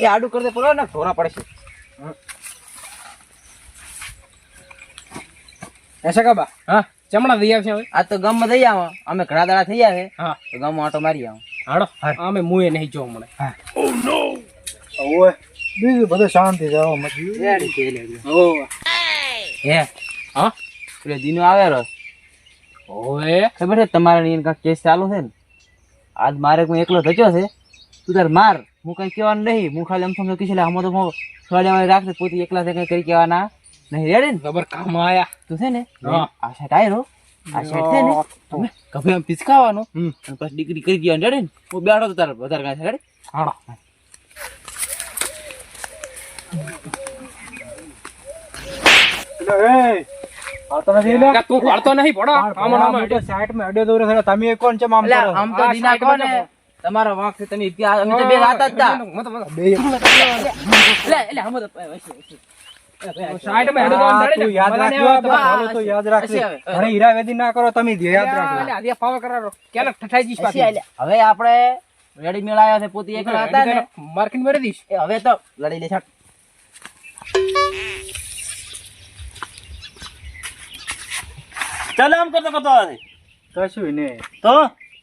એ આડું કરતે પડો ને ધોરા પડશે. એ સકાબા હા. ચમડા દઈ આવશે હવે? આ તો ગામમાં જઈ આવો. અમે ઘણા દાડા થઈ આવે હા. તો ગામમાં આટો મારી આવો. હાડો અમે મુએ નહીં જોવા મળે. ઓય બીજું બધું શાંતિ જાવ. મજી હે? હા? પેલો દીનો આવેલો ઓએ ખબર છે તમારે ને કેસ ચાલુ છે ને? આજ મારે કોઈ એકલો થયો છે? તું તાર માર. હું કઈ કહેવાનું નહીં. હું ખાલી અમથમ નક્કી છે આમાં તો હું થોડા રાખશે પોતે એકલા છે કઈ કરી કહેવાના નહીં. રેડી ને? ખબર કામ આયા. તું છે ને? આ સેટ આયરો. આ સેટ છે ને? તમે કભે આમ પિચકાવાનો? અને પછી ડિગ્રી કરી દેવાની. રેડી ને? હું બેઠો તો તારે વધારે કાંઈ છે રેડી હાડો તો નથી લે કાકા તું પાડતો નહીં પડો. સાઈડમાં અડ્યો દોરે તમે કોણ છે? આમ આમ તો દિના દીના side કહો માં ને જતો. તમારો વાંક છે તમે અમે તો બે વાત જ તા બે લે લે હમ તો હવે આપડે રેડી મેળાયા છે પોતે એકલા હતા ને માર્કિંગ મારી દઈશ હવે તો લડી લે ચાલો આમ કરતો કરતો કશું નહીં તો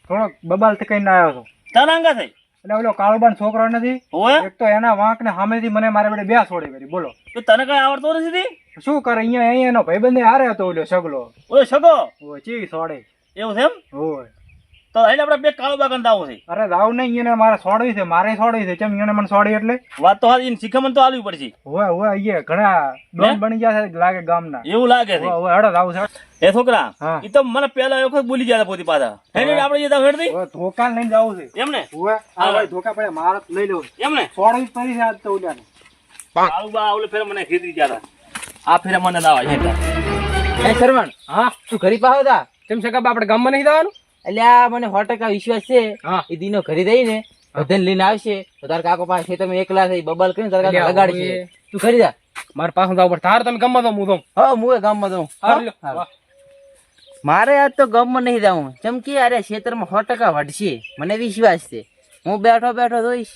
થોડોક બબાલથી કઈ આવ્યો હતો આંગા થઈ એટલે ઓલો કાળુબાન છોકરો નથી? એક તો એના વાંક ને સામેથી મને મારા બેટે બે છોડી કરી બોલો. તો તને કઈ આવડતો નથી શું કરે? અહીંયા અહીંયા એનો ભાઈબંધ હારે હતો ઓલો સગલો. ઓય સગો? ઓ ચી છોડે. એવું છે એમ? ઓય. તો અહીં આપણે બે કાળો બાગન દાવો છે. અરે રાવ નહીં એને મારે સોડવી છે મારે સોડવી છે. કેમ એને મને સોડી એટલે? વાત તો હારી શીખમણ તો આલવી પડશે. હોય હોય અહીંયા ઘણા ડોન બની ગયા છે લાગે ગામના. એવું લાગે છે. હોય હેડો રાવ છે એ છોકરા. એ તો મને પહેલા એક વખત બોલી ગયા પોતી પાછા. હેડે આપણે જતા હેડતી ઓય ધોકા લઈને જવું છે. એમ ને ઓય આ ભાઈ ધોકા પડે મારે લઈ લેવું એમ ને છોડવી પડી છે આજ તો ઓલાને આવું બા ઓલે ફેર મને ખેતરી ગયા આ ફેર મને દાવા છે એ સરવણ હા તું ઘરી પાહો તા કેમ છે કાબા આપણે ગામમાં નહીં જવાનું? એટલે આ મને સો ટકા વિશ્વાસ છે. હા. એ દીનો ઘરે દઈ ને બધાને લઈને આવશે. તો તારા કાકો પાસે તમે એકલા થઈ બબલ કરીને તારા કાકા લગાડશે. તું ખરી જા. મારે પાસે જવું પડે. તારે તમે ગામમાં જાઓ હું જાઉં. હા હું ગામમાં જાઉં. મારે આજ તો ગામમાં નહીં જવું ચમ કે અરે ખેતરમાં સો ટકા વઢશે. મને વિશ્વાસ છે. હું બેઠો બેઠો જોઈશ.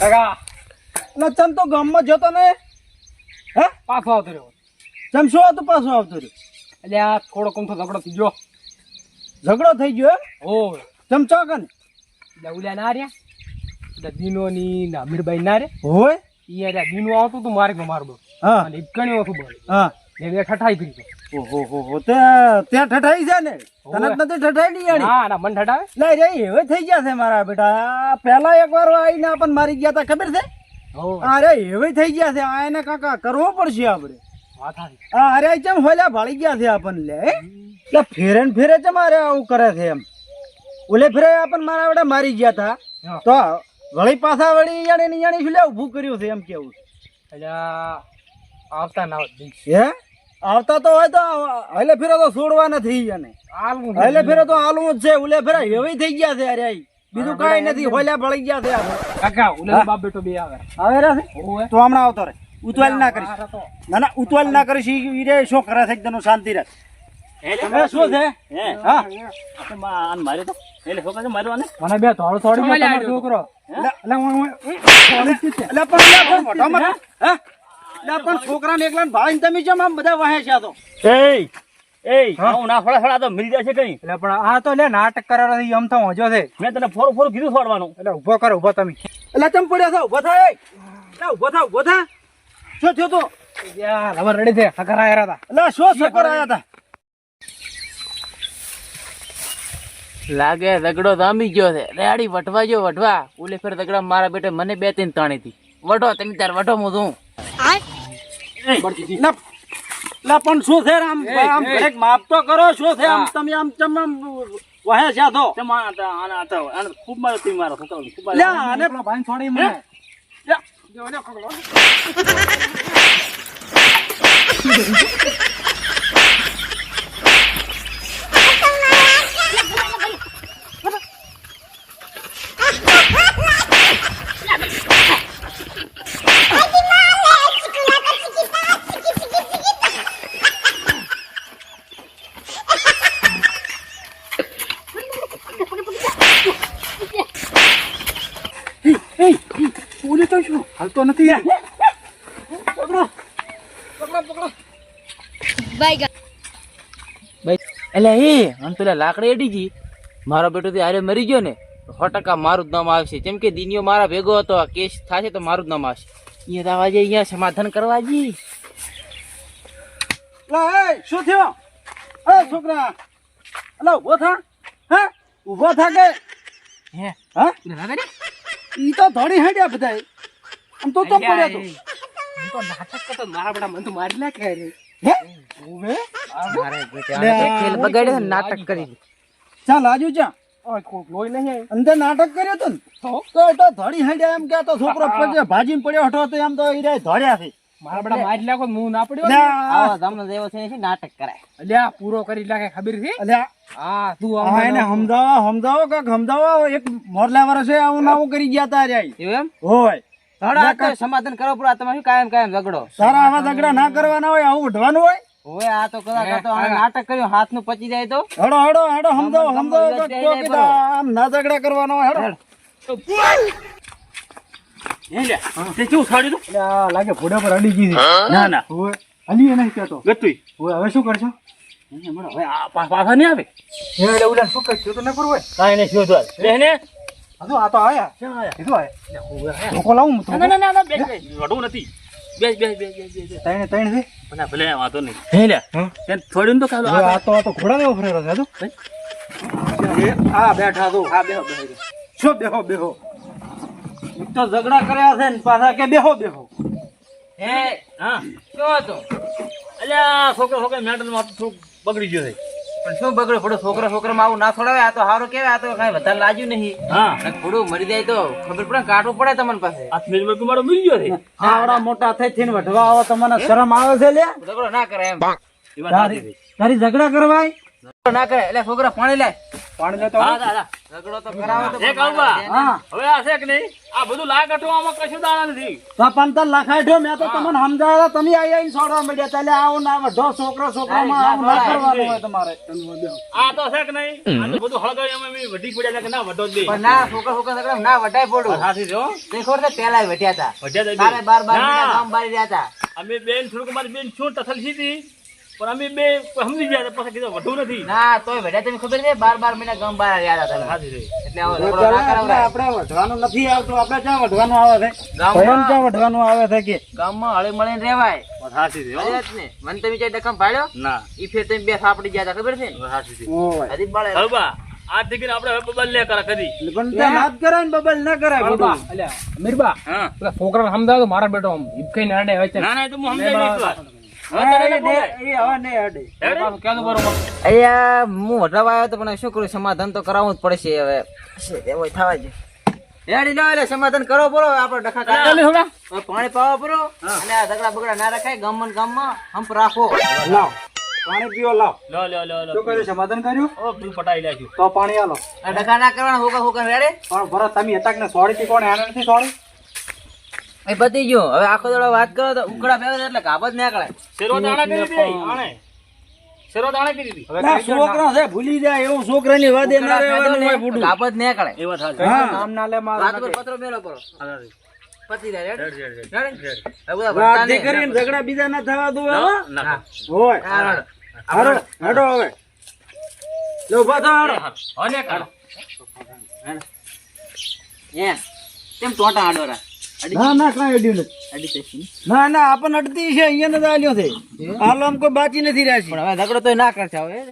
કાકા. ન ચમ તો ગામમાં જતો ને? હે? પાછો આવતો રહ્યો. ચમ શું હતું પાછું આવતું રહ્યું? એટલે આ થોડો કમથો ઝઘડો થઈ ગયો. ઝઘડો થઈ ગયો? ઓ ચમ ચોકન ઉલ્યા ના રહ્યા? દીનો ની ને અમીરભાઈ ના રે હોય? ઈ એટલે દીનું આવતું તું માર્ગ મારબો હા. અને ઈકણ્યો હતું બળ હા. એ બે ઠઠાઈ કરી તો ઓહો હો હો. તે ત્યાં ઠઠાઈ છે ને? તને જ નથી ઠઠાઈ ની યાડી ના ના મન ઠઠાવે લે રે હવે થઈ ગયા છે મારા બેટા. પહેલા એકવાર આઈને આપણ મારી ગયા તા ખબર છે? અરે હવે થઈ ગયા છે. આ એને કાકા કરવો પડશે આપણે અરે ચમ હોલ્યા ભાળી ગયા છે આપણને લે એટલે ફેરે ને ફેરે ચમ અરે આવું કરે છે એમ. ઓલે ફેરે આપણને મારા ગયા તા. તો વળી પાછા વળી યાણે ને યાણે શું લે ઊભું કર્યું છે એમ કેવું એટલે આવતા ના હે? આવતા તો હોય તો હલે ફેરે તો છોડવા નથી આલવું હલે ફેરે તો આલું જ છે ઉલે ફેરે એવી થઈ ગયા છે અરે. બીજું કાંઈ નથી હોલ્યા ભળી ગયા છે કાકા ઉલે બાપ બેટો બે આવે. આવે રે તો હમણાં આવતો રે ઉતવાલ ના કરીશ ના ના ઉતવાલ ના કરીશ ઈ રે શું કરે છે? એકદમ શાંતિ રાખ તમે શું છે? હા. આપણે મા- તો એટલે છોકરા છે? મને બે થોડો થોડી એટલે હું- છે. એટલે પણ એટલે પણ છોકરાને એકલા ભાઈ તમે કેમ આમ બધા વાહે છે તો. એય હું. ના ફળા ફળા તો મિલ જાય છે કઈ. એટલે પણ આ તો લે નાટક કરાવવાથી આમ તો હોજો છે. મેં તને ફોરું ફોરું કીધું છોડવાનું. એટલે ઊભો કરો ઊભો તમે. એટલે તમે પડ્યા છો? ઊભો થાય એટલે ઊભો થા ઊભો થા. શું થયું તું? યાર હવે રેડી છે. હકર આયા હતા. એટલે શું સકર આયા હતા. લાગે ઝઘડો જામી ગયો છે. રેડી વટવા જો વટવા ઓલે ફેર ઝઘડા મારા બેટે મને બે ત્રણ તાણી હતી. વટો તમે તાર વટો હું એટલે એટલે પણ શું છે આમ આમ એક માપ તો કરો શું છે? આમ તમે આમ ચમ આમ વહે છે તો. તે આને. આને ખૂબ મારો તી મારો ખૂબ લે આને ભાઈ છોડી મને. 你要尿裤子了。હાલતો નથી. એટલે એ આમ પેલા લાકડી અડી ગઈ. મારો બેટો તે હારે મરી ગયો ને. સો ટકા મારું જ નામ આવશે. જેમ કે દિનિયો મારા ભેગો હતો આ કેસ થશે તો મારું જ નામ આવશે. અહીંયા દાવા જઈ અહીંયા સમાધાન કરવા જી. શું થયો? એ છોકરા. અલા ઊભો થા. હે? ઊભો થા કે? હે? હા? ઈ તો ધોડી હેડ્યા બધા આમ તો તો પડ્યો તો હું તો નાટક કરતો મારા મને તો મારી નાખે રે હે? ઓવે મારે બેટા ખેલ બગાડે નાટક કરી ચાલ આજુ જા ઓય કોક લોહી નહીં અંદર નાટક કર્યો તો તો? તો ધડી હેડ્યા એમ કે તો છોકરો પછી ભાજીને પડ્યો હતો તો એમ તો ઈ રે ધડ્યા છે. મારા નાખો તો હું ના પડ્યો આવો તમને દેવો છે નાટક કરાય. અલ્યા પૂરો કરી લાગે ખબર છે? અલ્યા, હા તું આ એને સમજાવો સમજાવો કે સમજાવો એક મોરલા વર્ષે આવું નાવું કરી ગયા તા જાય એમ? હોય. સમાધાન કરો પૂરા તમે શું કાયમ કાયમ ઝઘડો? સારા આવા ઝઘડા ના કરવાના હોય આવું ઉઠવાનું હોય? ઓય આ તો કદાચ આ નાટક કર્યું હાથનું પચી જાય તો? હડો હડો હડો કાક ગમ- તો આમ ના ઝઘડા કરવાનો હોય હેડો એ તે કેવું સાડ્યું તું? લાગે ઘોડા પર અડી ગઈ ના ના. હોય હલી નહીં કહેતો. ગતુઈ. હોય હવે શું કરશો? હવે પાછા નહીં આવે? હે એટલે શું કરશો? તો ન કરવું કાંઈ નહીં શું થયું? ને હજુ આ તો આયા. ક્યાં આયા? કીધું આયા. ધોકો લાવું હું ના ના ના ના બેસ બેસ વઢવું નથી. બેસ બેસ બેસ બેસ બેસ છે? ના ભલે વાંધો નહીં. હે લે? તેને થોડું તો હવે આ તો આ તો ઘોડા હજુ. આ બેઠા તો આ બેહો બેહો શું બેહો બેહો? એક તો ઝઘડા કર્યા છે ને પાછા કે બેહો બેહો? હે હા. શું હતું? અલ્યા છોકરો છોકરા મેટરમાં થોડુંક બગડી ગયો છે. પણ શું બગડ્યું થોડો છોકરા છોકરામાં આવું ના છોડાવે આ તો સારું કેવાય આ તો કઈ વધારે લાગ્યું નહીં. હા. થોડું મરી જાય તો ખબર પડે કાઢવું પડે તમને પાસે. આ મેજમાં મારો મરી ગયો છે. આવડા મોટા થઈ થઈને વઢવા આવો તમને શરમ આવે છે લે ઝઘડો ના કરે એમ. તારી ઝઘડા કરવાય? ના કરે એટલે છોકરા પાણી લાય પાણી લેતો હા દાદા ઝઘડો તો કરાવો તો એ કાળુબા. હા. હવે આ છે કે નહીં? આ બધું લાગ અટવામાં કશું દાણા નથી. તો પણ તને લખાડ્યો મેં તો તમને સમજાવ્યા તમે આઈ આઈને છોડવા મળ્યા ચાલે આવો ના વઢો છોકરો છોકરામાં આવું ના કરવાનું હોય તમારે. આ તો છે કે નહીં? આ બધું હળગાવી અમે એમ વઢી પડ્યા કે ના વઢો જ દે ના છોકરા છોકરા ઝઘડા ના વટાય પડું સાચી છે હો. તે ખબર છે પેલા વટ્યા હતા. વઢ્યા જ દે. બાર બાર ગામ બારી રહ્યા હતા. અમે બેન થોડુંક મારી બેન શું તથલ સીધી પણ અમે બે સમજી ગયા પછી કીધું વઢવું નથી. ના તોય વટ્યા તમે ખબર છે બાર બાર મહિના ગામ બાર રહ્યા હતા તમે. એટલે આવો ઝઘડો ના કરાવરાય. આપણે વઢવાનું નથી આવતું આપણે ક્યાં વઢવાનું આવે છે? ગામમાં- ક્યાં વઢવાનું આવે છે કે? ગામમાં હળી મળીને રહેવાય. વાત સાચી છે હો. અરે જ ને મને તમે ચાઈ ડખમ પાડ્યો. ના. ઈ ફેર તમે બે સાપડી ગયા હતા ખબર છે ને? વાત સાચી ઓય. હજી બાળે. હળબા આ દીકરી આપણે બબલ બદલે કરે કદી. પણ ને બબલ ના કરાય અલ્યા બધું. અલ્યા અમીરબા હા. પેલા છોકરાને સમજાવો મારા બેટો આમ હિપકાઈ ને હોય છે. ના ના તો હું દઈશ હા, ન આવ્યો તો પણ શું કરું સમાધાન તો કરાવવું જ પડશે હવે. એવો થવા જ હેડી લો એટલે સમાધાન કરો પરો આપણે ડખા કાઢી હવે પાણી પાવા પરો અને આ ઝઘડા બગડા ના રખાય ગામમાં ને ગામમાં હંપ રાખો. લાવ. પાણી પીઓ લાવ. લો લો લો લો શું કર્યું સમાધાન કર્યું? ઓ પટાઈ લાગ્યું તો પાણી આલો. આ ડખા ના કરવાના હોકા હોકા રેડે પણ ભરત તમે હતા કે સોડી થી કોણ એને નથી સોડી એ પતી ગયું. હવે આખો દાડો વાત કરો તો ઉકળા ભેગા એટલે કાબ જ નીકળે. શેરો દાણા કરી દે આણે શેરો દાણા કરી દે હવે છોકરો છે ભૂલી જાય એવું છોકરાની વાદે ના રહેવાનું હોય ફૂટું કાબ જ નીકળે. એ વાત સાચી હા. નામ ના લે રાત પર પત્રો મેળો પડો. પતી જાય રેડ? રેડ, રેડ, વાત ભરતા કરીને ઝઘડા બીજા ના થવા દો ના, ના. હોય. હારો. હેડો હવે. લો ઊભા થા હારો. હવે ને કાઢો. એમ. તેમ ટોટા આડોરા ના ના કાંઈ અડ્યું નથી. ના ના આપણને અડતી છે અહીંયા નથી આલ્યો છે હાલો આમ કોઈ બાકી નથી રહ્યા પણ હવે ઝઘડો તો ના કરતા હવે